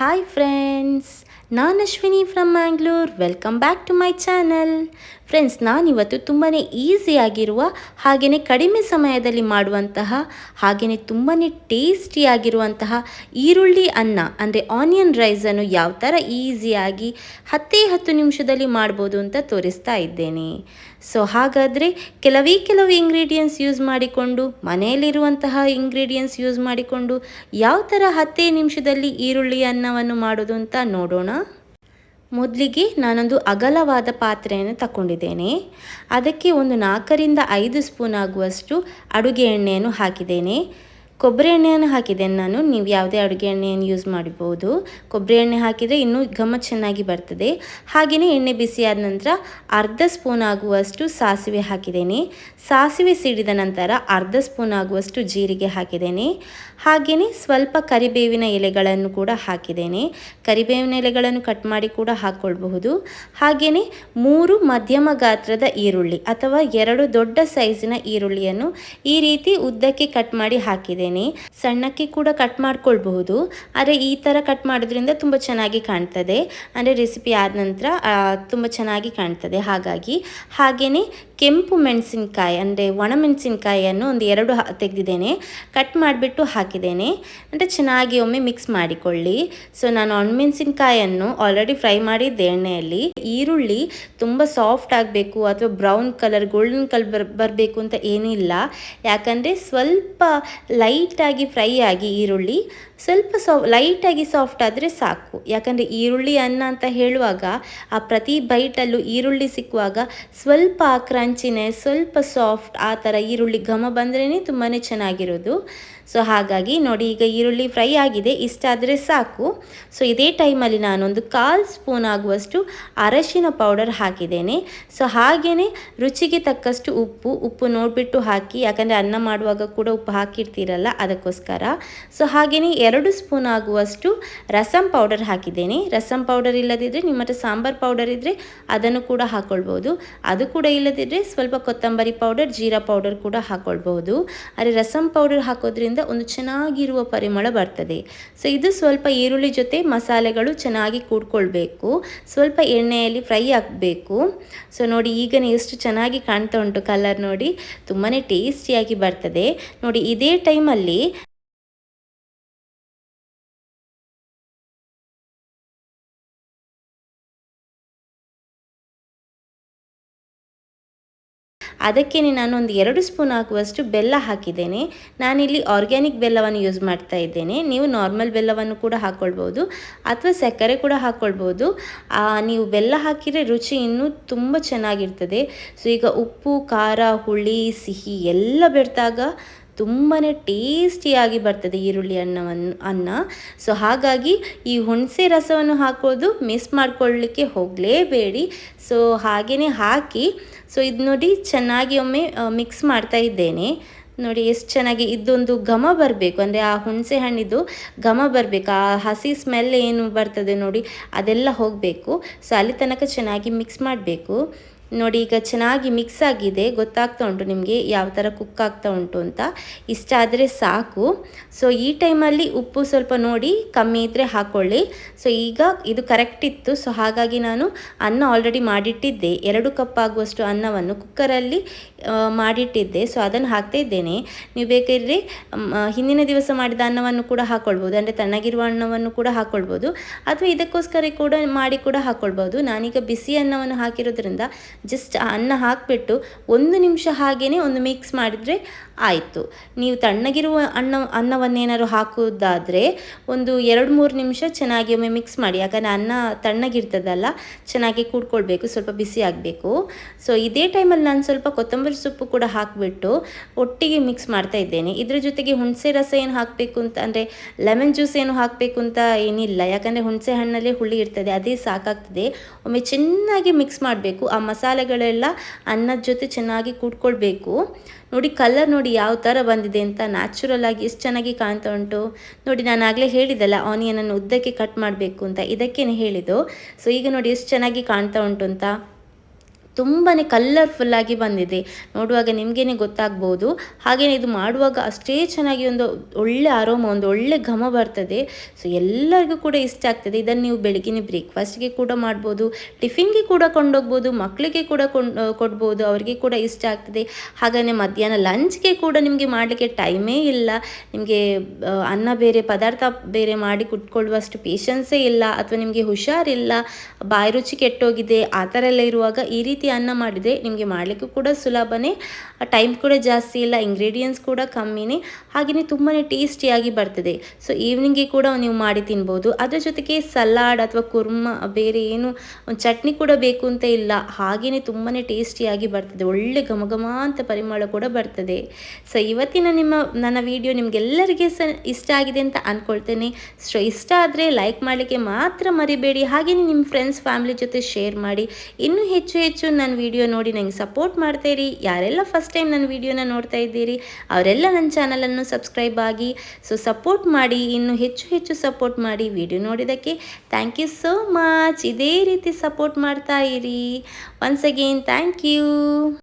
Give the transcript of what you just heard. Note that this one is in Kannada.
ಹಾಯ್ ಫ್ರೆಂಡ್ಸ್ ನಾನು Ashwini from Mangalore welcome back to my channel friends ನಾನಿವತ್ತು ತುಂಬಾ ಈಸಿಯಾಗಿರುವ ಹಾಗೆಯೇ ಕಡಿಮೆ ಸಮಯದಲ್ಲಿ ಮಾಡುವಂತಹ ಹಾಗೆಯೇ ತುಂಬಾ ಟೇಸ್ಟಿಯಾಗಿರುವಂತಹ ಈರುಳ್ಳಿ ಅನ್ನ, ಅಂದರೆ ಆನಿಯನ್ ರೈಸನ್ನು ಯಾವ ಥರ ಈಸಿಯಾಗಿ ಹತ್ತೇ ಹತ್ತು ನಿಮಿಷದಲ್ಲಿ ಮಾಡ್ಬೋದು ಅಂತ ತೋರಿಸ್ತಾ ಇದ್ದೇನೆ. ಸೊ ಹಾಗಾದರೆ ಕೆಲವೇ ಕೆಲವು ಇಂಗ್ರೀಡಿಯೆಂಟ್ಸ್ ಯೂಸ್ ಮಾಡಿಕೊಂಡು, ಮನೆಯಲ್ಲಿರುವಂತಹ ಇಂಗ್ರೀಡಿಯೆಂಟ್ಸ್ ಯೂಸ್ ಮಾಡಿಕೊಂಡು ಯಾವ ಥರ ಹತ್ತೇ ನಿಮಿಷದಲ್ಲಿ ಈರುಳ್ಳಿ ಅನ್ನವನ್ನು ಮಾಡೋದು ಅಂತ ನೋಡೋಣ. ಮೊದಲಿಗೆ ನಾನೊಂದು ಅಗಲವಾದ ಪಾತ್ರೆಯನ್ನು ತಗೊಂಡಿದ್ದೇನೆ ಅದಕ್ಕೆ ಒಂದು ನಾಲ್ಕರಿಂದ ಐದು ಸ್ಪೂನ್ ಆಗುವಷ್ಟು ಅಡುಗೆ ಎಣ್ಣೆಯನ್ನು ಹಾಕಿದ್ದೇನೆ. ಕೊಬ್ಬರಿ ಎಣ್ಣೆಯನ್ನು ಹಾಕಿದ್ದೇನೆ ನಾನು ನೀವು ಯಾವುದೇ ಅಡುಗೆ ಎಣ್ಣೆಯನ್ನು ಯೂಸ್ ಮಾಡ್ಬೋದು ಕೊಬ್ಬರಿ ಎಣ್ಣೆ ಹಾಕಿದರೆ ಇನ್ನೂ ಘಮ ಚೆನ್ನಾಗಿ ಬರ್ತದೆ. ಹಾಗೆಯೇ ಎಣ್ಣೆ ಬಿಸಿಯಾದ ನಂತರ ಅರ್ಧ ಸ್ಪೂನ್ ಆಗುವಷ್ಟು ಸಾಸಿವೆ ಹಾಕಿದ್ದೇನೆ. ಸಾಸಿವೆ ಸಿಡಿದ ನಂತರ ಅರ್ಧ ಸ್ಪೂನ್ ಆಗುವಷ್ಟು ಜೀರಿಗೆ ಹಾಕಿದ್ದೇನೆ. ಹಾಗೆಯೇ ಸ್ವಲ್ಪ ಕರಿಬೇವಿನ ಎಲೆಗಳನ್ನು ಕೂಡ ಹಾಕಿದ್ದೇನೆ. ಕರಿಬೇವಿನ ಎಲೆಗಳನ್ನು ಕಟ್ ಮಾಡಿ ಕೂಡ ಹಾಕ್ಕೊಳ್ಬಹುದು ಹಾಗೆಯೇ ಮೂರು ಮಧ್ಯಮ ಗಾತ್ರದ ಈರುಳ್ಳಿ ಅಥವಾ ಎರಡು ದೊಡ್ಡ ಸೈಜಿನ ಈರುಳ್ಳಿಯನ್ನು ಈ ರೀತಿ ಉದ್ದಕ್ಕೆ ಕಟ್ ಮಾಡಿ ಹಾಕಿದ್ದೇನೆ. ಸಣ್ಣಕ್ಕೆ ಕೂಡ ಕಟ್ ಮಾಡ್ಕೊಳ್ಬಹುದು. ಆದರೆ ಈ ಥರ ಕಟ್ ಮಾಡೋದ್ರಿಂದ ತುಂಬ ಚೆನ್ನಾಗಿ ಕಾಣ್ತದೆ. ಅಂದರೆ ರೆಸಿಪಿ ಆದ ನಂತರ ತುಂಬ ಚೆನ್ನಾಗಿ ಕಾಣ್ತದೆ. ಹಾಗಾಗಿ ಹಾಗೆಯೇ ಕೆಂಪು ಮೆಣಸಿನ್ಕಾಯಿ, ಅಂದರೆ ಒಣಮೆಣಸಿನ್ಕಾಯಿಯನ್ನು ಒಂದು ಎರಡು ತೆಗೆದಿದ್ದೇನೆ. ಕಟ್ ಮಾಡಿಬಿಟ್ಟು ಹಾಕಿದ್ದೇನೆ. ಅಂದರೆ ಚೆನ್ನಾಗಿ ಒಮ್ಮೆ ಮಿಕ್ಸ್ ಮಾಡಿಕೊಳ್ಳಿ. ಸೊ ನಾನು ಒಣಮೆಣಸಿನ್ಕಾಯನ್ನು ಆಲ್ರೆಡಿ ಫ್ರೈ ಮಾಡಿದ್ದೆ ಎಣ್ಣೆಯಲ್ಲಿ. ಈರುಳ್ಳಿ ತುಂಬ ಸಾಫ್ಟ್ ಆಗಬೇಕು ಅಥವಾ ಬ್ರೌನ್ ಕಲರ್ ಗೋಲ್ಡನ್ ಕಲರ್ ಬರ್, ಬರಬೇಕು ಅಂತ ಏನಿಲ್ಲ. ಯಾಕಂದರೆ ಸ್ವಲ್ಪ ಲೈಟಾಗಿ ಫ್ರೈ ಆಗಿ ಈರುಳ್ಳಿ. ಸ್ವಲ್ಪ ಸಾ ಲೈಟಾಗಿ ಸಾಫ್ಟ್ ಆದರೆ ಸಾಕು. ಯಾಕಂದರೆ ಈರುಳ್ಳಿ ಅನ್ನ ಅಂತ ಹೇಳುವಾಗ ಆ ಪ್ರತಿ ಬೈಟಲ್ಲೂ ಈರುಳ್ಳಿ ಸಿಕ್ಕುವಾಗ ಸ್ವಲ್ಪ ಆ ಕ್ರಂಚಿನೇ ಸ್ವಲ್ಪ ಸಾಫ್ಟ್ ಆ ಥರ ಈರುಳ್ಳಿ ಘಮ ಬಂದ್ರೇ ತುಂಬಾ ಚೆನ್ನಾಗಿರೋದು. ಸೊ ಹಾಗಾಗಿ ನೋಡಿ ಈಗ ಈರುಳ್ಳಿ ಫ್ರೈ ಆಗಿದೆ ಇಷ್ಟಾದರೆ ಸಾಕು. ಸೊ ಇದೇ ಟೈಮಲ್ಲಿ ನಾನೊಂದು ಕಾಲು ಸ್ಪೂನ್ ಆಗುವಷ್ಟು ಅರಶಿನ ಪೌಡರ್ ಹಾಕಿದ್ದೇನೆ. ಸೊ ಹಾಗೆಯೇ ರುಚಿಗೆ ತಕ್ಕಷ್ಟು ಉಪ್ಪು ಉಪ್ಪು ನೋಡಿಬಿಟ್ಟು ಹಾಕಿ, ಯಾಕಂದರೆ ಅನ್ನ ಮಾಡುವಾಗ ಕೂಡ ಉಪ್ಪು ಹಾಕಿರ್ತೀರಲ್ಲ ಅದಕ್ಕೋಸ್ಕರ. ಸೊ ಹಾಗೆಯೇ ಎರಡು ಸ್ಪೂನ್ ಆಗುವಷ್ಟು ರಸಂ ಪೌಡರ್ ಹಾಕಿದ್ದೇನೆ. ರಸಂ ಪೌಡರ್ ಇಲ್ಲದಿದ್ದರೆ ನಿಮ್ಮ ಹತ್ರ ಸಾಂಬಾರ್ ಪೌಡರ್ ಇದ್ದರೆ ಅದನ್ನು ಕೂಡ ಹಾಕ್ಕೊಳ್ಬೋದು ಅದು ಕೂಡ ಇಲ್ಲದಿದ್ದರೆ ಸ್ವಲ್ಪ ಕೊತ್ತಂಬರಿ ಪೌಡರ್, ಜೀರಾ ಪೌಡರ್ ಕೂಡ ಹಾಕ್ಕೊಳ್ಬಹುದು ಆದರೆ ರಸಂ ಪೌಡರ್ ಹಾಕೋದ್ರಿಂದ ಒಂದು ಚೆನ್ನಾಗಿರುವ ಪರಿಮಳ ಬರ್ತದೆ. ಸೊ ಇದು ಸ್ವಲ್ಪ ಈರುಳ್ಳಿ ಜೊತೆ ಮಸಾಲೆಗಳು ಚೆನ್ನಾಗಿ ಕೂಡ್ಕೊಳ್ಬೇಕು. ಸ್ವಲ್ಪ ಎಣ್ಣೆಯಲ್ಲಿ ಫ್ರೈ ಆಗಬೇಕು. ಸೊ ನೋಡಿ ಈಗ ಎಷ್ಟು ಚೆನ್ನಾಗಿ ಕಾಣ್ತಾ ಉಂಟು ಕಲರ್ ನೋಡಿ. ತುಂಬಾ ಟೇಸ್ಟಿಯಾಗಿ ಬರ್ತದೆ. ನೋಡಿ ಇದೇ ಟೈಮಲ್ಲಿ ಅದಕ್ಕೆ ನಾನು ಒಂದು ಎರಡು ಸ್ಪೂನ್ ಹಾಕುವಷ್ಟು ಬೆಲ್ಲ ಹಾಕಿದ್ದೇನೆ. ನಾನಿಲ್ಲಿ ಆರ್ಗ್ಯಾನಿಕ್ ಬೆಲ್ಲವನ್ನು ಯೂಸ್ ಮಾಡ್ತಾ ಇದ್ದೇನೆ. ನೀವು ನಾರ್ಮಲ್ ಬೆಲ್ಲವನ್ನು ಕೂಡ ಹಾಕ್ಕೊಳ್ಬೋದು ಅಥವಾ ಸಕ್ಕರೆ ಕೂಡ ಹಾಕ್ಕೊಳ್ಬೋದು ನೀವು ಬೆಲ್ಲ ಹಾಕಿದರೆ ರುಚಿ ಇನ್ನೂ ತುಂಬ ಚೆನ್ನಾಗಿರ್ತದೆ. ಸೊ, ಈಗ ಉಪ್ಪು, ಖಾರ, ಹುಳಿ, ಸಿಹಿ ಎಲ್ಲ ಬೆರೆತಾಗ ತುಂಬಾ ಟೇಸ್ಟಿಯಾಗಿ ಬರ್ತದೆ ಈರುಳ್ಳಿ ಅನ್ನವನ್ನು ಅನ್ನ. ಸೊ ಹಾಗಾಗಿ ಈ ಹುಣಸೆ ರಸವನ್ನು ಹಾಕೋದು ಮಿಸ್ ಮಾಡ್ಕೊಳ್ಳಿಕ್ಕೆ ಹೋಗಲೇಬೇಡಿ. ಸೊ ಹಾಗೆಯೇ ಹಾಕಿ ಸೊ ಇದು ನೋಡಿ ಚೆನ್ನಾಗಿ ಒಮ್ಮೆ ಮಿಕ್ಸ್ ಮಾಡ್ತಾ ಇದ್ದೇನೆ. ನೋಡಿ ಎಷ್ಟು ಚೆನ್ನಾಗಿ ಇದೊಂದು ಘಮ ಬರಬೇಕು. ಅಂದರೆ ಆ ಹುಣಸೆ ಹಣ್ಣಿದ್ದು ಘಮ ಬರಬೇಕು. ಆ ಹಸಿ ಸ್ಮೆಲ್ ಏನು ಬರ್ತದೆ ನೋಡಿ ಅದೆಲ್ಲ ಹೋಗಬೇಕು. ಸೊ ಅಲ್ಲಿ ತನಕ ಚೆನ್ನಾಗಿ ಮಿಕ್ಸ್ ಮಾಡಬೇಕು. ನೋಡಿ, ಈಗ ಚೆನ್ನಾಗಿ ಮಿಕ್ಸ್ ಆಗಿದೆ. ಗೊತ್ತಾಗ್ತಾ ಉಂಟು ನಿಮಗೆ ಯಾವ ಥರ ಕುಕ್ ಆಗ್ತಾ ಉಂಟು ಅಂತ. ಇಷ್ಟ ಆದರೆ ಸಾಕು. ಸೊ ಈ ಟೈಮಲ್ಲಿ ಉಪ್ಪು ಸ್ವಲ್ಪ ನೋಡಿ ಕಮ್ಮಿ ಇದ್ದರೆ ಹಾಕ್ಕೊಳ್ಳಿ ಸೊ ಈಗ ಇದು ಕರೆಕ್ಟ್ ಇತ್ತು. ಸೊ ಹಾಗಾಗಿ ನಾನು ಅನ್ನ ಆಲ್ರೆಡಿ ಮಾಡಿಟ್ಟಿದ್ದೆ. ಎರಡು ಕಪ್ ಆಗುವಷ್ಟು ಅನ್ನವನ್ನು ಕುಕ್ಕರಲ್ಲಿ ಮಾಡಿಟ್ಟಿದ್ದೆ. ಸೊ ಅದನ್ನು ಹಾಕ್ತಾ ಇದ್ದೇನೆ. ನೀವು ಬೇಕಾದರೆ ಹಿಂದಿನ ದಿವಸ ಮಾಡಿದ ಅನ್ನವನ್ನು ಕೂಡ ಹಾಕ್ಕೊಳ್ಬೋದು ಅಂದರೆ ತಣ್ಣಗಿರುವ ಅನ್ನವನ್ನು ಕೂಡ ಹಾಕ್ಕೊಳ್ಬೋದು ಅಥವಾ ಇದಕ್ಕೋಸ್ಕರ ಕೂಡ ಮಾಡಿ ಕೂಡ ಹಾಕ್ಕೊಳ್ಬೋದು ನಾನೀಗ ಬಿಸಿ ಅನ್ನವನ್ನು ಹಾಕಿರೋದ್ರಿಂದ ಜಸ್ಟ್ ಅನ್ನ ಹಾಕಿಬಿಟ್ಟು ಒಂದು ನಿಮಿಷ ಹಾಗೇ ಒಂದು ಮಿಕ್ಸ್ ಮಾಡಿದರೆ ಆಯಿತು. ನೀವು ತಣ್ಣಗಿರುವ ಅನ್ನ, ಅನ್ನವನ್ನೇನಾದ್ರು ಹಾಕೋದಾದರೆ ಒಂದು ಎರಡು ಮೂರು ನಿಮಿಷ ಚೆನ್ನಾಗಿ ಒಮ್ಮೆ ಮಿಕ್ಸ್ ಮಾಡಿ. ಯಾಕಂದರೆ ಅನ್ನ ತಣ್ಣಗಿರ್ತದಲ್ಲ, ಚೆನ್ನಾಗಿ ಕೂಡ್ಕೊಳ್ಬೇಕು, ಸ್ವಲ್ಪ ಬಿಸಿ ಆಗಬೇಕು. ಸೊ ಇದೇ ಟೈಮಲ್ಲಿ ನಾನು ಸ್ವಲ್ಪ ಕೊತ್ತಂಬರಿ ಸೊಪ್ಪು ಕೂಡ ಹಾಕಿಬಿಟ್ಟು ಒಟ್ಟಿಗೆ ಮಿಕ್ಸ್ ಮಾಡ್ತಾ ಇದ್ದೇನೆ. ಇದ್ರ ಜೊತೆಗೆ ಹುಣಸೆ ರಸ ಏನು ಹಾಕಬೇಕು ಅಂತ ಅಂದರೆ ಲೆಮನ್ ಜ್ಯೂಸ್ ಏನು ಹಾಕಬೇಕು ಅಂತ ಏನಿಲ್ಲ. ಯಾಕಂದರೆ ಹುಣಸೆ ಹಣ್ಣಲ್ಲೇ ಹುಳಿ ಇರ್ತದೆ, ಅದೇ ಸಾಕಾಗ್ತದೆ. ಒಮ್ಮೆ ಚೆನ್ನಾಗಿ ಮಿಕ್ಸ್ ಮಾಡಬೇಕು. ಆ ಮಸಾಲೆಗಳೆಲ್ಲ ಅನ್ನದ ಜೊತೆ ಚೆನ್ನಾಗಿ ಕೂಡ್ಕೊಳ್ಬೇಕು. ನೋಡಿ ಕಲರ್ ನೋಡಿ ಯಾವ ಥರ ಬಂದಿದೆ ಅಂತ ನ್ಯಾಚುರಲ್ ಆಗಿ ಎಷ್ಟು ಚೆನ್ನಾಗಿ ಕಾಣ್ತಾ ಉಂಟು. ನೋಡಿ ನಾನು ಆಗಲೇ ಹೇಳಿದ್ದಲ್ಲ ಆನಿಯನನ್ನು ಉದ್ದಕ್ಕೆ ಕಟ್ ಮಾಡಬೇಕು ಅಂತ. ಇದಕ್ಕೇನೆ ಹೇಳಿದ್ದು. ಸೊ ಈಗ ನೋಡಿ ಎಷ್ಟು ಚೆನ್ನಾಗಿ ಕಾಣ್ತಾ ಉಂಟು ಅಂತ. ತುಂಬಾ ಕಲ್ಲರ್ಫುಲ್ಲಾಗಿ ಬಂದಿದೆ. ನೋಡುವಾಗ ನಿಮಗೇನೆ ಗೊತ್ತಾಗ್ಬೋದು. ಹಾಗೆಯೇ ಇದು ಮಾಡುವಾಗ ಅಷ್ಟೇ ಚೆನ್ನಾಗಿ ಒಂದು ಒಳ್ಳೆ ಆರೋಮ ಒಂದು ಒಳ್ಳೆ ಘಮ ಬರ್ತದೆ. ಸೊ ಎಲ್ಲರಿಗೂ ಕೂಡ ಇಷ್ಟ ಆಗ್ತದೆ. ಇದನ್ನು ನೀವು ಬೆಳಗ್ಗಿನ ಬ್ರೇಕ್ಫಾಸ್ಟ್ಗೆ ಕೂಡ ಮಾಡ್ಬೋದು. ಟಿಫಿನ್ಗೆ ಕೂಡ ಕೊಂಡೋಗ್ಬೋದು. ಮಕ್ಕಳಿಗೆ ಕೂಡ ಕೊಂಡು ಕೊಡ್ಬೋದು. ಅವರಿಗೆ ಕೂಡ ಇಷ್ಟ ಆಗ್ತದೆ. ಹಾಗೆಯೇ ಮಧ್ಯಾಹ್ನ ಲಂಚ್ಗೆ ಕೂಡ ನಿಮಗೆ ಮಾಡಲಿಕ್ಕೆ ಟೈಮೇ ಇಲ್ಲ. ನಿಮಗೆ ಅನ್ನ ಬೇರೆ, ಪದಾರ್ಥ ಬೇರೆ ಮಾಡಿ ಕುಟ್ಕೊಳ್ಳುವಷ್ಟು ಪೇಷನ್ಸೇ ಇಲ್ಲ. ಅಥವಾ ನಿಮಗೆ ಹುಷಾರಿಲ್ಲ. ಬಾಯಿ ರುಚಿ ಕೆಟ್ಟೋಗಿದೆ. ಆ ಥರ ಎಲ್ಲ ಇರುವಾಗ ಈ ರೀತಿ ಅನ್ನ ಮಾಡಿದರೆ ನಿಮಗೆ ಮಾಡಲಿಕ್ಕೂ ಕೂಡ ಸುಲಭನೇ. ಟೈಮ್ ಕೂಡ ಜಾಸ್ತಿ ಇಲ್ಲ ಇಂಗ್ರೀಡಿಯೆಂಟ್ಸ್ ಕೂಡ ಕಮ್ಮಿನೇ. ಹಾಗೆಯೇ ತುಂಬಾ ಟೇಸ್ಟಿಯಾಗಿ ಬರ್ತದೆ. ಸೊ ಈವ್ನಿಂಗ್ಗೆ ಕೂಡ ನೀವು ಮಾಡಿ ತಿನ್ಬೋದು. ಅದರ ಜೊತೆಗೆ ಸಲಾಡ್ ಅಥವಾ ಕುರ್ಮ, ಬೇರೆ ಏನು, ಒಂದು ಚಟ್ನಿ ಕೂಡ ಬೇಕು ಅಂತ ಇಲ್ಲ. ಹಾಗೆಯೇ ತುಂಬಾ ಟೇಸ್ಟಿಯಾಗಿ ಬರ್ತದೆ. ಒಳ್ಳೆ ಘಮ ಅಂತ ಪರಿಮಳ ಕೂಡ ಬರ್ತದೆ. ಸೊ ಇವತ್ತಿನ ನಿಮ್ಮ, ನನ್ನ ವಿಡಿಯೋ ನಿಮಗೆಲ್ಲರಿಗೆ ಸ ಇಷ್ಟ ಆಗಿದೆ ಅಂತ ಅಂದ್ಕೊಳ್ತೇನೆ ಸೊ ಇಷ್ಟ ಆದರೆ ಲೈಕ್ ಮಾಡಲಿಕ್ಕೆ ಮಾತ್ರ ಮರಿಬೇಡಿ. ಹಾಗೆಯೇ ನಿಮ್ಮ ಫ್ರೆಂಡ್ಸ್ ಫ್ಯಾಮಿಲಿ ಜೊತೆ ಶೇರ್ ಮಾಡಿ. ಇನ್ನೂ ಹೆಚ್ಚು ಹೆಚ್ಚು ನನ್ನ ವಿಡಿಯೋ ನೋಡಿ ನನಗೆ ಸಪೋರ್ಟ್ ಮಾಡ್ತೀರಿ. ಯಾರೆಲ್ಲ ಫಸ್ಟ್ ಟೈಮ್ ನನ್ನ ವಿಡಿಯೋನ ನೋಡ್ತಾ ಇದ್ದೀರಿ, ಅವರೆಲ್ಲ ನನ್ನ ಚಾನಲನ್ನು ಸಬ್ಸ್ಕ್ರೈಬ್ ಆಗಿ ಸೊ ಸಪೋರ್ಟ್ ಮಾಡಿ, ಇನ್ನು ಹೆಚ್ಚು ಹೆಚ್ಚು ಸಪೋರ್ಟ್ ಮಾಡಿ ವಿಡಿಯೋ ನೋಡಿದ್ದಕ್ಕೆ ಥ್ಯಾಂಕ್ ಯು ಸೋ ಮಚ್ ಇದೇ ರೀತಿ ಸಪೋರ್ಟ್ ಮಾಡ್ತಾ ಇರಿ. Once again thank you